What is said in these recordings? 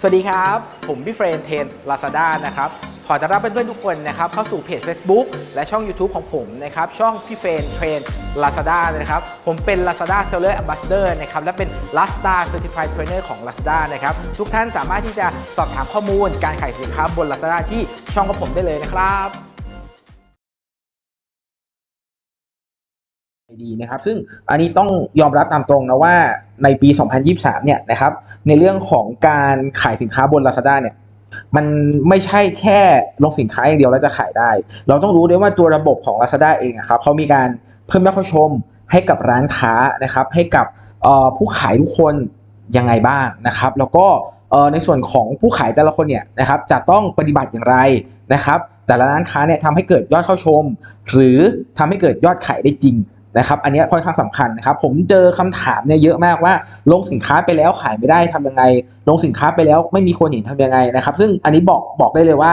สวัสดีครับ ผมพี่เฟรนเทนลาซาด้านะครับ ขอต้อนรับเพื่อนๆทุกคนนะครับ เข้าสู่เพจ Facebook และช่อง YouTube ของผมนะครับ ช่องพี่เฟรนเทรนลาซาด้านะครับ ผมเป็น Lazada Seller Ambassador นะครับ และเป็น Lazada Certified Trainer ของ Lazada นะครับ ทุกท่านสามารถที่จะสอบถามข้อมูลการขายสินค้าบน Lazada ที่ช่องของผมได้เลยนะครับ ดีนะครับซึ่งอันนี้ต้องยอมรับตามตรงนะว่าในปี 2023 เนี่ยนะครับในเรื่องของการขายสินค้าบน Lazada เนี่ยมันไม่ใช่แค่ลงสินค้าอย่างเดียวแล้วจะขายได้ เราต้องรู้ด้วยว่าตัวระบบของ Lazada เองอะครับเขามีการเพิ่มยอดเข้าชมให้กับร้านค้านะครับให้กับผู้ขายทุกคนยังไงบ้างนะครับ แล้วก็ในส่วนของผู้ขายแต่ละคนเนี่ยนะครับจะต้องปฏิบัติอย่างไรนะครับ แต่ละร้านค้าเนี่ยทำให้เกิดยอดเข้าชม หรือทำให้เกิดยอดขายได้จริง นะครับอันนี้ค่อนข้างสำคัญนะครับผมเจอคำถามเนี่ยเยอะมากว่าลงสินค้าไปแล้วขายไม่ได้ทำยังไง ลงสินค้าไปแล้วไม่มีคนเห็นทำยังไงนะครับ ซึ่งอันนี้บอกบอกได้เลยว่า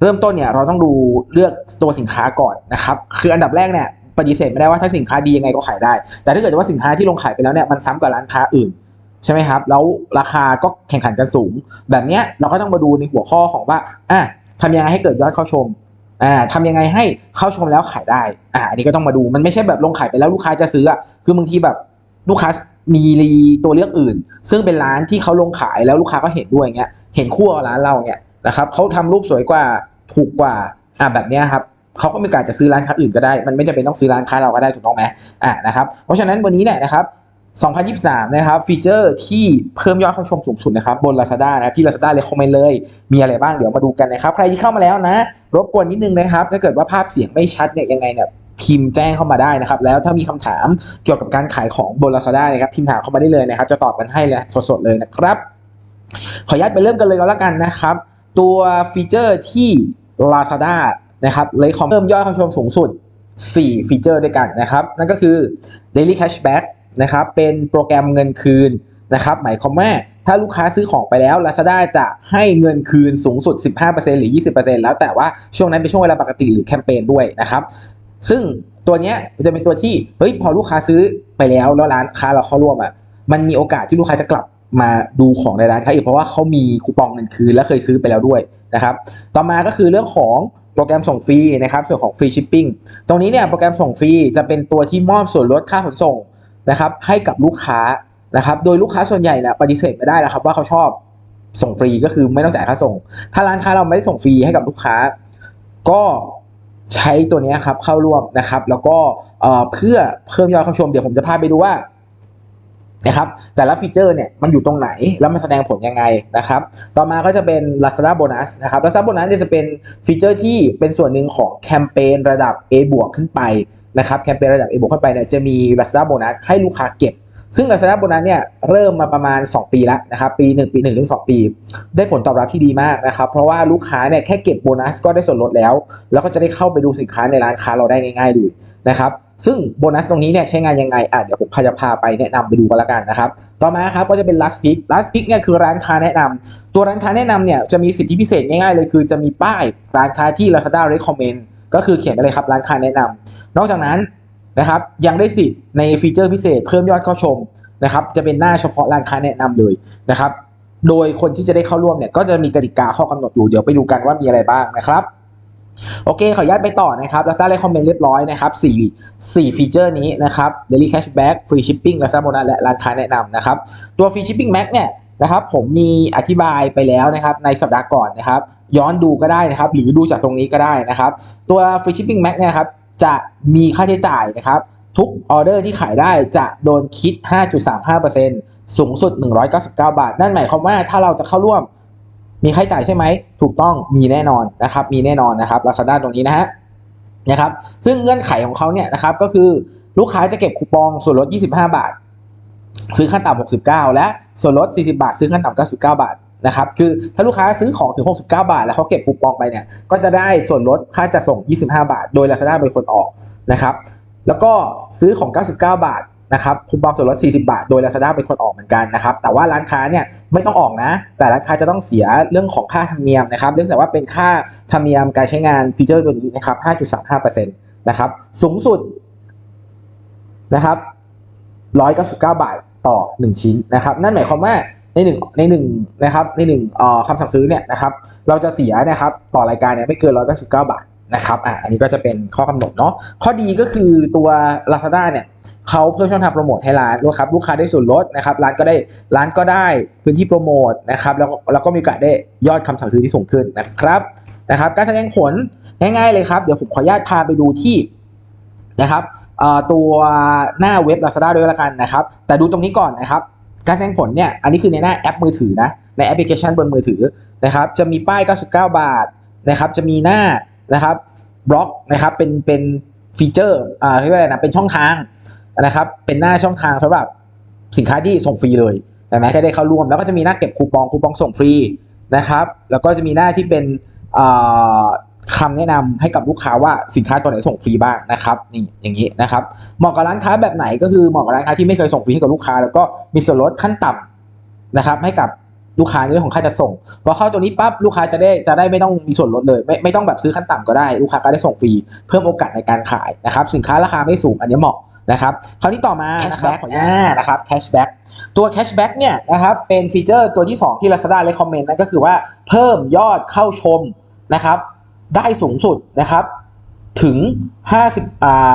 เริ่มต้นเนี่ยเราต้องดูเลือกตัวสินค้าก่อนนะครับคืออันดับแรกเนี่ยปฏิเสธไม่ได้ว่าถ้าสินค้าดียังไงก็ขายได้ แต่ถ้าเกิดว่าสินค้าที่ลงขายไปแล้วเนี่ยมันซ้ำกับร้านค้าอื่นใช่ไหมครับ แล้วราคาก็แข่งขันกันสูง แบบเนี้ยเราก็ต้องมาดูในหัวข้อของว่าอะทำยังไงให้เกิดยอดเข้าชม อ่าทำยังไงให้เข้าชมแล้วขายได้อ่าอันนี้ก็ต้องมาดูมันไม่ใช่แบบลงขายไปแล้วลูกค้าจะซื้ออะคือบางทีแบบลูกค้ามีรีตัวเลือกอื่น ซึ่งเป็นร้านที่เขาลงขายแล้วลูกค้าก็เห็นด้วยเงี้ยเห็นคู่ร้านเราเนี่ยนะครับเขาทำรูปสวยกว่าถูกกว่าอ่าแบบเนี้ยครับเขาก็มีโอกาสจะซื้อร้านค้าอื่นก็ได้ มันไม่จำเป็นต้องซื้อร้านค้าเราก็ได้ถูกต้องไหมอ่านะครับเพราะฉะนั้นวันนี้เนี่ยนะครับ 2023 นะครับ ฟีเจอร์ที่เพิ่มยอดเข้าชมสูงสุดนะครับ บน Lazada นะที่ Lazada เลยคอมเมนต์เลย มีอะไรบ้างเดี๋ยวมาดูกันนะครับ ใครที่เข้ามาแล้วนะ รบกวนนิดนึงนะครับ ถ้าเกิดว่าภาพเสียงไม่ชัดเนี่ยยังไงเนี่ยพิมพ์แจ้งเข้ามาได้นะครับ แล้วถ้ามีคำถามเกี่ยวกับการขายของบน Lazada นะครับพิมพ์ถามเข้ามาได้เลยนะครับ จะตอบกันให้เลยสดๆเลยนะครับ ขออนุญาตไปเริ่มกันเลยก็แล้วกันนะครับ ตัวฟีเจอร์ที่ Lazada นะครับเลยคอมเพิ่มยอดเข้าชมสูงสุด 4 ฟีเจอร์ด้วยกันนะครับนั่นก็คือ Daily Cashback นะครับเป็นโปรแกรมเงินคืนนะครับหมายความว่าถ้าลูกค้าซื้อของไปแล้ว Lazada จะให้เงินคืนสูงสุด 15%หรือ 20%แล้วแต่ว่าช่วงนั้นเป็นช่วงเวลาปกติหรือแคมเปญด้วยนะครับ ซึ่งตัวเนี้ยจะเป็นตัวที่เฮ้ยพอลูกค้าซื้อไปแล้วแล้วร้านค้าเราเข้าร่วมอะมันมีโอกาสที่ลูกค้าจะกลับมาดูของในร้านค้าอีกเพราะว่าเขามีคูปองเงินคืนและเคยซื้อไปแล้วด้วยนะครับ ต่อมาก็คือเรื่องของโปรแกรมส่งฟรีนะครับส่วนของฟรีชิปปิ้งตรงนี้เนี่ยโปรแกรมส่งฟรีจะเป็นตัวที่มอบส่วนลดค่าขนส่ง นะครับให้กับลูกค้านะครับ โดยลูกค้าส่วนใหญ่นะปฏิเสธไม่ได้แล้วครับว่าเขาชอบส่งฟรีก็คือไม่ต้องจ่ายค่าส่ง ถ้าร้านค้าเราไม่ได้ส่งฟรีให้กับลูกค้า ก็ใช้ตัวนี้ครับเข้าร่วมนะครับ แล้วก็เเพื่อเพิ่มยอดเข้าชมเดี๋ยวผมจะพาไปดูว่า นะครับแต่ละฟีเจอร์เนี่ยมันอยู่ตรงไหนแล้วมันแสดงผลยังไงนะครับต่อมาก็จะเป็น Lazada Bonus นะครับ Lazada Bonus จะเป็นฟีเจอร์ที่เป็นส่วนหนึ่งของแคมเปญระดับ A บวกขึ้นไปนะครับแคมเปญระดับ A บวกขึ้นไปเนี่ยจะมี Lazada Bonus ให้ลูกค้าเก็บ ซึ่ง Lazada Bonus เนี่ยเริ่มมาประมาณ 2 ปีแล้วนะครับปี 1 ปี1ถึง2ปี ได้ผลตอบรับที่ดีมากนะครับเพราะว่าลูกค้าเนี่ยแค่เก็บโบนัสก็ได้ส่วนลดแล้ว แล้วก็จะได้เข้าไปดูสินค้าในร้านค้าเราได้ง่ายๆด้วยนะครับ ซึ่งโบนัสตรงนี้เนี่ยใช้งานยังไงอะเดี๋ยวผมพาจะพาไปแนะนำไปดูกันละกันนะครับ ต่อมาครับก็จะเป็น last pick last pick เนี่ยคือร้านค้าแนะนำตัวร้านค้าแนะนำเนี่ยจะมีสิทธิพิเศษง่ายๆเลยคือจะมีป้ายร้านค้าที่ Lazada recommend ก็คือเขียนไปเลยครับร้านค้าแนะนำนอกจากนั้นนะครับยังได้สิทธิ์ในฟีเจอร์พิเศษเพิ่มยอดเข้าชมนะครับจะเป็นหน้าเฉพาะร้านค้าแนะนำเลยนะครับโดยคนที่จะได้เข้าร่วมเนี่ยก็จะมีกติกาข้อกำหนดอยู่เดี๋ยวไปดูกันว่ามีอะไรบ้างนะครับ โอเคขออนุญาตไปต่อนะครับ Lazada recommend เรียบร้อยนะครับ4 4ฟีเจอร์นี้นะครับ Daily Cashback Free Shipping Lazada Bonus และร้านค้าแนะนำนะครับ ตัว Free Shipping Max เนี่ยนะครับผมมีอธิบายไปแล้วนะครับในสัปดาห์ก่อนนะครับ ย้อนดูก็ได้นะครับ หรือดูจากตรงนี้ก็ได้นะครับ ตัว Free Shipping Max เนี่ยครับจะมีค่าใช้จ่ายนะครับ ทุกออเดอร์ที่ขายได้จะโดนคิด 5.35%สูงสุด 199 บาท นั่นหมายความว่าถ้าเราจะเข้าร่วม มีค่าใช้จ่ายใช่ไหม ถูกต้องมีแน่นอนนะครับ มีแน่นอนนะครับ Lazada ตรงนี้นะฮะนะครับ ซึ่งเงื่อนไขของเขาเนี่ยนะครับก็คือลูกค้าจะเก็บคูปองส่วนลด 25 บาท ซื้อขั้นต่ำ69 และส่วนลด 40 บาท ซื้อขั้นต่ำ99 บาทนะครับ คือถ้าลูกค้าซื้อของถึง 69 บาท แล้วเขาเก็บคูปองไปเนี่ย ก็จะได้ส่วนลดค่าจัดส่ง 25 บาท โดย Lazada เป็นคนออกนะครับ แล้วก็ซื้อของ 99 บาท นะครับคูปองส่วนลด 40 บาท โดย Lazada เป็นคนออกเหมือนกันนะครับ แต่ว่าร้านค้าเนี่ยไม่ต้องออกนะ แต่ร้านค้าจะต้องเสียเรื่องของค่าธรรมเนียมนะครับเนื่องจากว่าเป็นค่าธรรมเนียมการใช้งานฟีเจอร์ตัวนี้นะครับ 5.35%นะครับ สูงสุดนะครับ 199 บาทต่อ 1 ชิ้นนะครับ นั่นหมายความว่าในหนึ่งในหนึ่งนะครับในหนึ่งคำสั่งซื้อเนี่ยนะครับ เราจะเสียนะครับต่อรายการเนี่ยไม่เกิน 199 บาท นะครับอะอันนี้ก็จะเป็นข้อกำหนดเนาะข้อดีก็คือตัว Lazada เนี่ยเขาเพิ่มช่องทางโปรโมทให้ร้านด้วยครับลูกค้าได้ส่วนลดนะครับร้านก็ได้ร้านก็ได้พื้นที่โปรโมทนะครับแล้วแล้วก็มีโอกาสได้ยอดคำสั่งซื้อที่สูงขึ้นนะครับนะครับ การแสดงผลง่ายๆเลยครับ เดี๋ยวผมขออนุญาตพาไปดูที่นะครับตัวหน้าเว็บ Lazada ด้วยละกันนะครับ แต่ดูตรงนี้ก่อนนะครับการแสดงผลเนี่ยอันนี้คือในหน้าแอปมือถือนะในแอปพลิเคชันบนมือถือนะครับจะมีป้าย 99 บาทนะครับจะมีหน้า นะครับบล็อกนะครับเป็นเป็นฟีเจอร์อ่าเรียกว่าอะไรนะเป็นช่องทางนะครับ เป็นหน้าช่องทางสำหรับสินค้าที่ส่งฟรีเลยแต่แม้ก็ได้เข้าร่วม แล้วก็จะมีหน้าเก็บคูปองคูปองส่งฟรีนะครับ แล้วก็จะมีหน้าที่เป็นอ่าคำแนะนำให้กับลูกค้าว่าสินค้าตัวไหนส่งฟรีบ้างนะครับนี่อย่างนี้นะครับเหมาะกับร้านค้าแบบไหนก็คือเหมาะกับร้านค้าที่ไม่เคยส่งฟรีให้กับลูกค้า แล้วก็มีส่วนลดขั้นต่ำนะครับ ให้กับ ลูกค้าในเรื่องของค่าจัดส่งพอเข้าตัวนี้ปั๊บลูกค้าจะได้จะได้ไม่ต้องมีส่วนลดเลย ไม่ไม่ต้องแบบซื้อขั้นต่ำก็ได้ลูกค้าก็ได้ส่งฟรีเพิ่มโอกาสในการขายนะครับสินค้าราคาไม่สูงอันนี้เหมาะนะครับคราวนี้ต่อมานะครับขออนุญาตนะครับแคชแบ็กตัวแคชแบ็กเนี่ยนะครับเป็นฟีเจอร์ตัวที่ 2 ที่ Lazada recommend นั่นก็คือว่าเพิ่มยอดเข้าชมนะครับได้สูงสุดนะครับถึง 50อ่า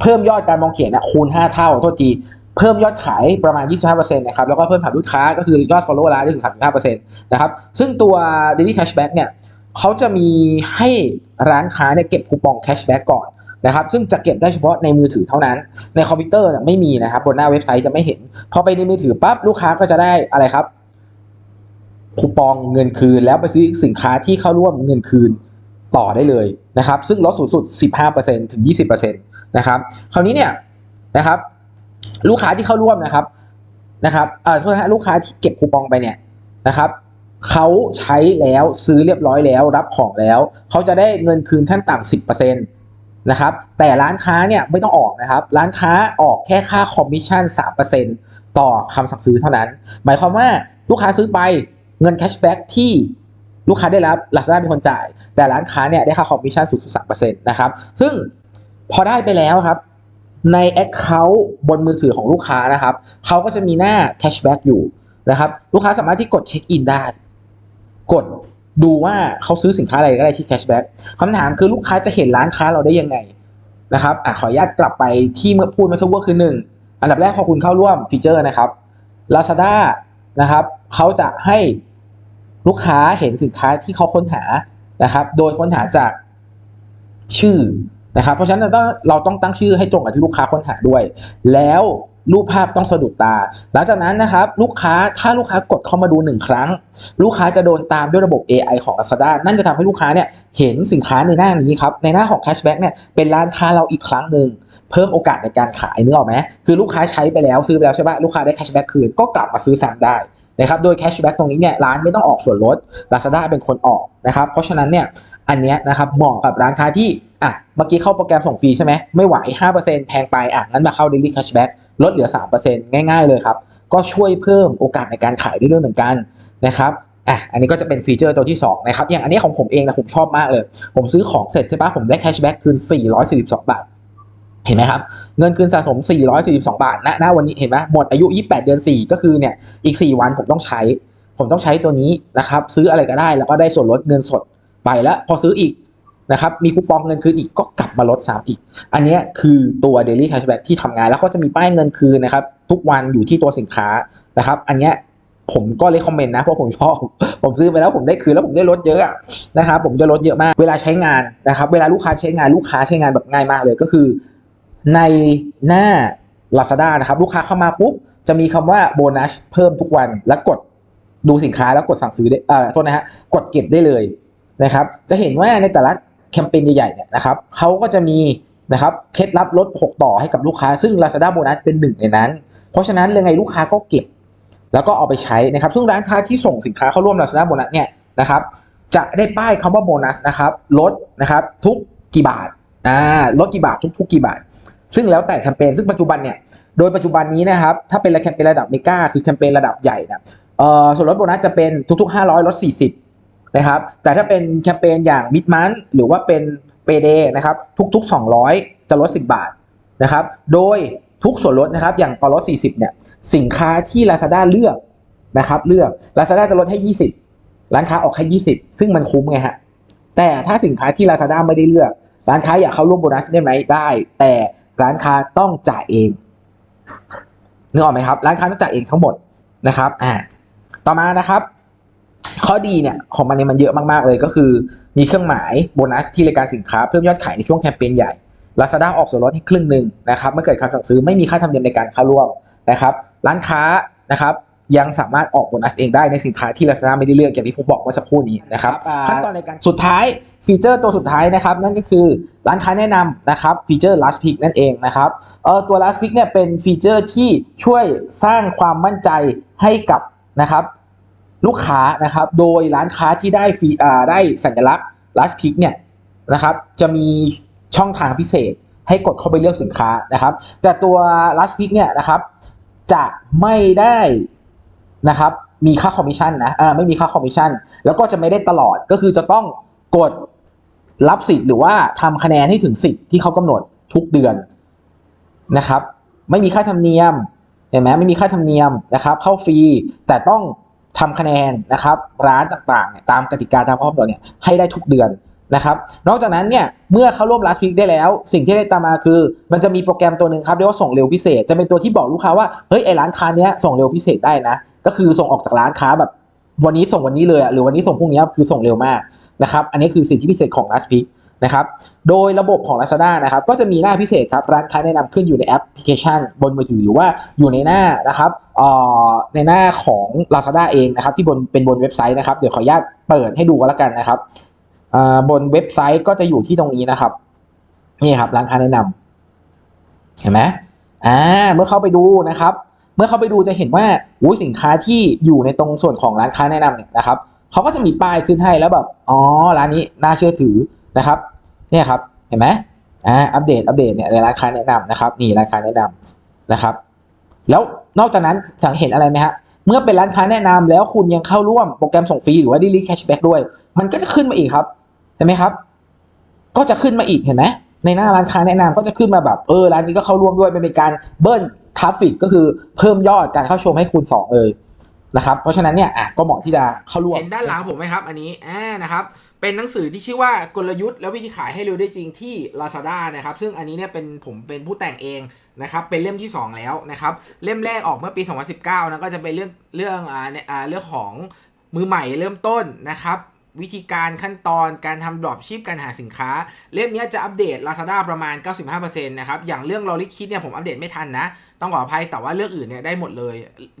เพิ่มยอดการมองเห็นนะคูณ 5 เท่าโทษที เพิ่มยอดขายประมาณ 25%นะครับแล้วก็เพิ่มฐานลูกค้าก็คือยอด follow ร้านได้ถึง 35%นะครับซึ่งตัว daily cashback เนี่ยเขาจะมีให้ร้านค้าเนี่ยเก็บคูปอง cashback ก่อนนะครับซึ่งจะเก็บได้เฉพาะในมือถือเท่านั้น ในคอมพิวเตอร์ไม่มีนะครับบนหน้าเว็บไซต์จะไม่เห็น พอไปในมือถือปั๊บลูกค้าก็จะได้อะไรครับคูปองเงินคืน แล้วไปซื้อสินค้าที่เข้าร่วมเงินคืนต่อได้เลยนะครับ ซึ่งลดสูงสุด 15%ถึง 20%นะครับ คราวนี้เนี่ยนะครับ ลูกค้าที่เข้าร่วมนะครับนะครับเอ่อโทษนะลูกค้าที่เก็บคูปองไปเนี่ยนะครับเขาใช้แล้วซื้อเรียบร้อยแล้ว รับของแล้วเขาจะได้เงินคืนขั้นต่ำ10%นตนะครับแต่ร้านค้าเนี่ยไม่ต้องออกนะครับ ร้านค้าออกแค่ค่าคอมมิชชั่น3%ต่อคำสั่งซื้อเท่านั้น หมายความว่าลูกค้าซื้อไปเงินแคชแบ็กที่ลูกค้าได้รับ Lazada เป็นคนจ่าย แต่ร้านค้าเนี่ยได้ค่าคอมมิชชั่นสูงสุด3%นะครับ ซึ่งพอได้ไปแล้วครับ ใน Account บนมือถือของลูกค้านะครับเขาก็จะมีหน้า Cashback อยู่นะครับ ลูกค้าสามารถที่กดเช็คอินได้ กดดูว่าเขาซื้อสินค้าอะไรก็ได้ที่ Cashback คำถามคือลูกค้าจะเห็นร้านค้าเราได้ยังไงนะครับอะขออนุญาตกลับไปที่เมื่อพูดมื่อสักครู่คือหนึ่งอันดับแรกพอคุณเข้าร่วมฟีเจอร์นะครับ Lazada นะครับเขาจะให้ลูกค้าเห็นสินค้าที่เขาค้นหานะครับ โดยค้นหาจากชื่อ นะครับเพราะฉะนั้นเราต้องตั้งชื่อให้ตรงกับที่ลูกค้าค้นหาด้วย แล้วรูปภาพต้องสะดุดตา หลังจากนั้นนะครับลูกค้าถ้าลูกค้ากดเข้ามาดูหนึ่งครั้ง ลูกค้าจะโดนตามด้วยระบบ AI ของ Lazada นั่นจะทำให้ลูกค้าเนี่ยเห็นสินค้าในหน้านี้ครับในหน้าของ Cashback เนี่ยเป็นร้านค้าเราอีกครั้งหนึ่งเพิ่มโอกาสในการขายนึกออกไหมคือลูกค้าใช้ไปแล้วซื้อไปแล้วใช่ปะลูกค้าได้ Cashback คืนก็กลับมาซื้อซ้ำได้นะครับโดย Cashback ตรงนี้เนี่ยร้านไม่ต้องออกส่วนลด Lazada เป็นคนออกนะครับเพราะฉะนั้นเนี่ย อันเนี้ยนะครับเหมาะกับร้านค้าที่อะเมื่อกี้เข้าโปรแกรมส่งฟรีใช่ไหมไม่ไหว 5%แพงไปอะงั้นมาเข้า Daily Cashback ลดเหลือ 3%ง่ายๆเลยครับ ก็ช่วยเพิ่มโอกาสในการขายได้ด้วยเหมือนกันนะครับอะอันนี้ก็จะเป็นฟีเจอร์ตัวที่2นะครับอย่างอันนี้ของผมเองนะผมชอบมากเลย ผมซื้อของเสร็จใช่ปะผมได้แคชแบ็กคืน 442 บาท เห็นไหมครับ เงินคืนสะสม 442 บาทณณวันนี้เห็นไหมหมดอายุ 28 เดือน 4 ก็คือเนี่ยอีก 4 วันผมต้องใช้ ผมต้องใช้ตัวนี้นะครับซื้ออะไรก็ได้แล้วก็ได้ส่วนลดเงินสด ไปแล้วพอซื้ออีกนะครับมีคูปองเงินคืนอีกก็กลับมาลดซ้ำอีก อันนี้คือตัว Daily Cashback ที่ทำงานแล้วก็จะมีป้ายเงินคืนนะครับ ทุกวันอยู่ที่ตัวสินค้านะครับ อันนี้ผมก็เลยคอมเมนต์นะเพราะผมชอบผมซื้อไปแล้วผมได้คืนแล้วผมได้ลดเยอะนะครับผมจะลดเยอะมาก เวลาใช้งานนะครับ เวลาลูกค้าใช้งานลูกค้าใช้งานแบบง่ายมากเลยก็คือ ในหน้า Lazada นะครับลูกค้าเข้ามาปุ๊บจะมีคำว่าโบนัสเพิ่มทุกวันแล้วกดดูสินค้าแล้วกดสั่งซื้อได้เอ่อโทษนะฮะกดเก็บได้เลย นะครับ จะเห็นว่าในแต่ละแคมเปญใหญ่ๆเนี่ยนะครับเขาก็จะมีนะครับเคล็ดลับลด 6 ต่อให้กับลูกค้า ซึ่ง Lazada โบนัสเป็นหนึ่งในนั้น เพราะฉะนั้นยังไงลูกค้าก็เก็บ แล้วก็เอาไปใช้นะครับ ซึ่งร้านค้าที่ส่งสินค้าเข้าร่วม Lazada โบนัสเนี่ยนะครับ จะได้ป้ายคำว่าโบนัสนะครับลดนะครับทุกกี่บาทอ่าลดกี่บาททุกทุกกี่บาท ซึ่งแล้วแต่แคมเปญซึ่งปัจจุบันเนี่ยโดยปัจจุบันนี้นะครับถ้าเป็นแคมเปญระดับเมกาคือแคมเปญระดับใหญ่นะเอ่อส่วนลดโบนัสจะเป็นทุกๆ 500ลด40 นะครับ แต่ถ้าเป็นแคมเปญอย่างมิดมันหรือว่าเป็นเปเดนะครับทุกๆ 200 จะลด 10 บาทนะครับ โดยทุกส่วนลดนะครับ อย่างตอนลด 40 เนี่ย สินค้าที่ Lazada เลือกนะครับ เลือก Lazada จะลดให้ 20 ร้านค้าออกให้ 20 ซึ่งมันคุ้มไงฮะ แต่ถ้าสินค้าที่ Lazada ไม่ได้เลือก ร้านค้าอยากเข้าร่วมโบนัสได้ไหมได้ แต่ร้านค้าต้องจ่ายเองนึกออกไหมครับ ร้านค้าต้องจ่ายเองทั้งหมดนะครับ อ่า ต่อมานะครับ ข้อดีเนี่ยของมันเนี่ยมันเยอะมากๆเลยก็คือ มีเครื่องหมายโบนัสที่รายการสินค้าเพิ่มยอดขายในช่วงแคมเปญใหญ่ Lazada ออกส่วนลดให้ครึ่งหนึ่งนะครับเมื่อเกิดการสั่งซื้อไม่มีค่าธรรมเนียมในการเข้าร่วมนะครับ ร้านค้านะครับยังสามารถออกโบนัสเองได้ในสินค้าที่ Lazada ไม่ได้เลือกอย่างที่ผมบอกเมื่อสักครู่นี้นะครับขั้นตอนในการสุดท้ายฟีเจอร์ตัวสุดท้ายนะครับนั่นก็คือร้านค้าแนะนำนะครับฟีเจอร์ last pick นั่นเองนะครับเออตัว last pick เนี่ยเป็นฟีเจอร์ที่ช่วยสร้างความมั่นใจให้กับนะครับ ลูกค้านะครับ โดยร้านค้าที่ได้ฟรีได้สัญลักษณ์ last pick เนี่ยนะครับ จะมีช่องทางพิเศษให้กดเข้าไปเลือกสินค้านะครับ แต่ตัว last pick เนี่ยนะครับ จะไม่ได้นะครับ มีค่าคอมมิชชั่นนะอ่าไม่มีค่าคอมมิชชั่น แล้วก็จะไม่ได้ตลอด ก็คือจะต้องกดรับสิทธิ์หรือว่าทำคะแนนให้ถึงสิทธิ์ที่เขากำหนดทุกเดือนนะครับ ไม่มีค่าธรรมเนียมเห็นไหมไม่มีค่าธรรมเนียมนะครับ เข้าฟรีแต่ต้อง ทำคะแนนนะครับร้านต่างๆเนี่ยตามกติกาตามข้อกำหนดเนี่ยให้ได้ทุกเดือนนะครับนอกจากนั้นเนี่ยเมื่อเข้าร่วม last week ได้แล้ว สิ่งที่ได้ตามมาคือ มันจะมีโปรแกรมตัวหนึ่งครับเรียกว่าส่งเร็วพิเศษ จะเป็นตัวที่บอกลูกค้าว่าเฮ้ยไอร้านค้าเนี้ยส่งเร็วพิเศษได้นะ ก็คือส่งออกจากร้านค้าแบบวันนี้ส่งวันนี้เลยอะหรือวันนี้ส่งพรุ่งนี้คือส่งเร็วมากนะครับอันนี้คือสิ่งที่พิเศษของ last week นะครับ โดยระบบของ Lazada นะครับ ก็จะมีหน้าพิเศษครับร้านค้าแนะนำขึ้นอยู่ในแอปพลิเคชัน บนมือถือหรือว่าอยู่ในหน้านะครับในหน้าของ Lazada เองนะครับ ที่บนเป็นบนเว็บไซต์นะครับ เดี๋ยวขออนุญาตเปิดให้ดูกันแล้วกันนะครับบนเว็บไซต์ก็จะอยู่ที่ตรงนี้นะครับ นี่ครับร้านค้าแนะนำเห็นไหมอ่าเมื่อเข้าไปดูนะครับ เมื่อเข้าไปดูจะเห็นว่าอุ้ยสินค้าที่อยู่ในตรงส่วนของร้านค้าแนะนำเนี่ยนะครับเขาก็จะมีป้ายขึ้นให้แล้วแบบอ๋อร้านนี้น่าเชื่อถือ นะครับเนี่ยครับเห็นไหมอ่าอัปเดตอัปเดตเนี่ยในร้านค้าแนะนำนะครับนี่ร้านค้าแนะนำนะครับ แล้วนอกจากนั้นสังเห็นอะไรไหมฮะเมื่อเป็นร้านค้าแนะนำแล้วคุณยังเข้าร่วมโปรแกรมส่งฟรีหรือว่า daily cashback ด้วย มันก็จะขึ้นมาอีกครับเห็นไหมครับ ก็จะขึ้นมาอีกเห็นไหมในหน้าร้านค้าแนะนำก็จะขึ้นมาแบบเออร้านนี้ก็เข้าร่วมด้วยมันเป็นการเบิ้ลทราฟฟิกก็คือเพิ่มยอดการเข้าชมให้คูณสองเลยนะครับเพราะฉะนั้นเนี่ยอะก็เหมาะที่จะเข้าร่วมเห็นด้านหลังผมไหมครับ อันนี้อ่านะครับ เป็นหนังสือที่ชื่อว่ากลยุทธ์และวิธีขายให้เร็วได้จริงที่ Lazada นะครับ ซึ่งอันนี้เนี่ยเป็นผมเป็นผู้แต่งเองนะครับ เป็นเล่มที่ 2 แล้วนะครับ เล่มแรกออกเมื่อปี 2019นะก็จะเป็นเรื่องเรื่องอ่าเนี่ยอ่าเรื่องของมือใหม่เริ่มต้นนะครับวิธีการขั้นตอนการทำดรอปชิปการหาสินค้า เล่มนี้จะอัปเดต Lazada ประมาณ 95%นะครับ อย่างเรื่องลอริคิดเนี่ยผมอัปเดตไม่ทันนะ ต้องขออภัยแต่ว่าเรื่องอื่นเนี่ยได้หมดเลย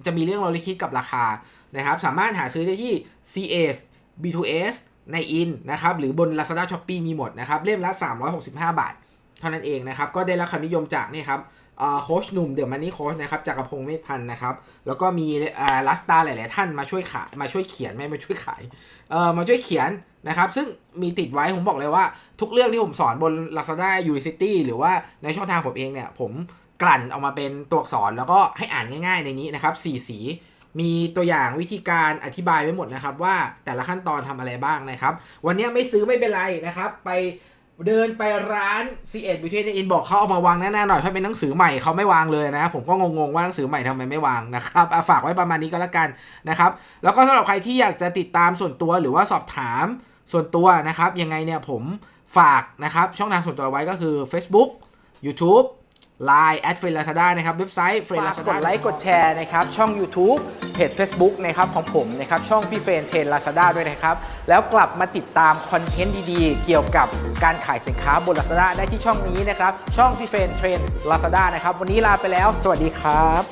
จะมีเรื่องลอริคิดกับราคานะครับ สามารถหาซื้อได้ที่ CS B2S ในอินนะครับหรือบน Lazada Shopee มีหมดนะครับเล่มละ 365 บาท เท่านั้นเองนะครับก็ได้รับความนิยมจากนี่ครับโค้ชหนุ่มเดอะมันนี่โค้ชนะครับจากกระพงศ์เมธพันธ์นะครับแล้วก็มีลัสตาหลาย ๆ ท่านมาช่วยขายมาช่วยเขียนไม่มาช่วยขายเอ่อมาช่วยเขียนนะครับซึ่งมีติดไว้ผมบอกเลยว่า ทุกเรื่องที่ผมสอนบน Lazada University หรือว่าในช่องทางผมเองเนี่ยผมกลั่นออกมาเป็นตัวอักษรแล้วก็ให้อ่านง่าย ๆ ในนี้นะครับสีสี มีตัวอย่างวิธีการอธิบายไว้หมดนะครับ ว่าแต่ละขั้นตอนทำอะไรบ้างนะครับ วันนี้ไม่ซื้อไม่เป็นไรนะครับ ไปเดินไปร้าน c ีเอ็ดบิวตี้อินบอกเขาเอามาวางหน้าๆหน่อยเพราะเป็นหนังสือใหม่เขาไม่วางเลยนะ ผมก็งงๆว่าหนังสือใหม่ทำไมไม่วางนะครับอะฝากไว้ประมาณนี้ก็แล้วกันนะครับ แล้วก็สำหรับใครที่อยากจะติดตามส่วนตัวหรือว่าสอบถามส่วนตัวนะครับ ยังไงเนี่ยผมฝากนะครับ ช่องทางส่วนตัวไว้ก็คือ Facebook YouTube Line แอดเฟรนลาซาด้านะครับ เว็บไซต์เฟรนลาซาด้ากดไลค์กดแชร์นะครับ ช่อง YouTube เพจ Facebook นะครับของผมนะครับ ช่องพี่เฟรนเทรนลาซาด้าด้วยนะครับ แล้วกลับมาติดตามคอนเทนต์ดีๆ เกี่ยวกับการขายสินค้าบนลาซาด้าได้ที่ช่องนี้นะครับ ช่องพี่เฟรนเทรนลาซาด้านะครับ วันนี้ลาไปแล้ว สวัสดีครับ